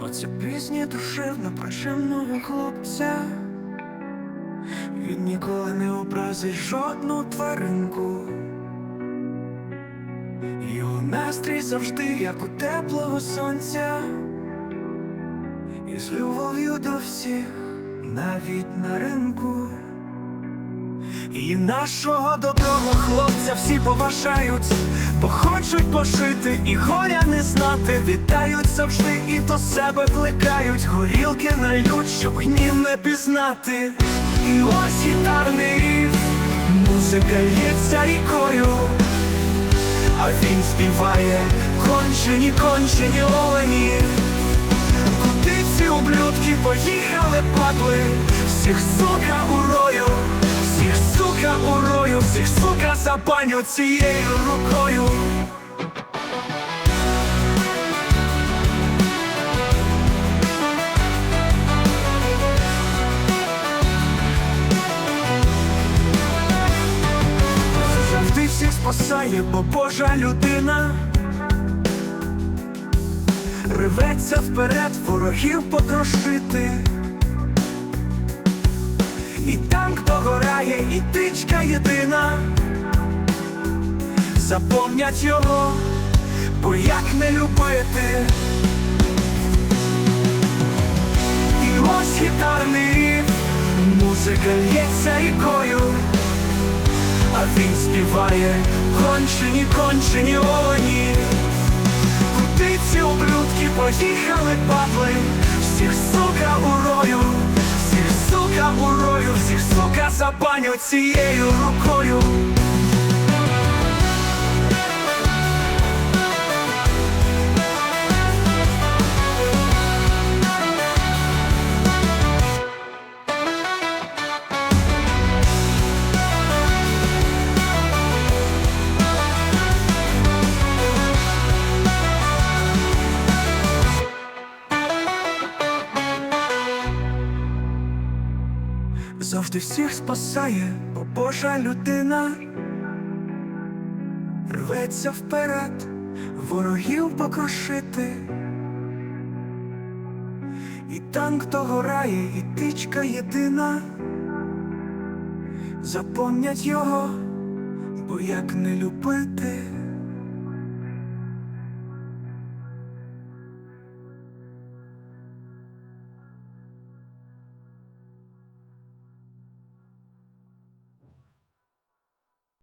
Оце пісня душевна про чемного хлопця. Він ніколи не образить жодну тваринку. Його настрій завжди, як у теплого сонця, і з любов'ю до всіх, навіть на ринку. І нашого доброго хлопця всі поважають, бо хочуть пошити і горя не знати. Вітають завжди і до себе плекають, горілки нальють, щоб гнів не пізнати. І ось гітарний рів, музика лється рікою, а він співає кончені, кончені олені. Куди ці ублюдки поїхали, падли, всіх сука урою, сука урою, всіх сука забаню цією рукою. Завжди всіх спасає, бо Божа людина Рветься вперед, ворогів потрошити. І танк догорає, і єдина. Запомнять його, бо як не любити. І ось гітарний рів, музика лється рікою, а він співає кончені, кончені олені. Куди ці ублюдки поїхали, падли, всіх сука урою, сука цією рукою. Завжди всіх спасає, бо Божа людина рветься вперед, ворогів покрошити. І танк догорає, і тичка єдина. Запомнять його, бо як не любити.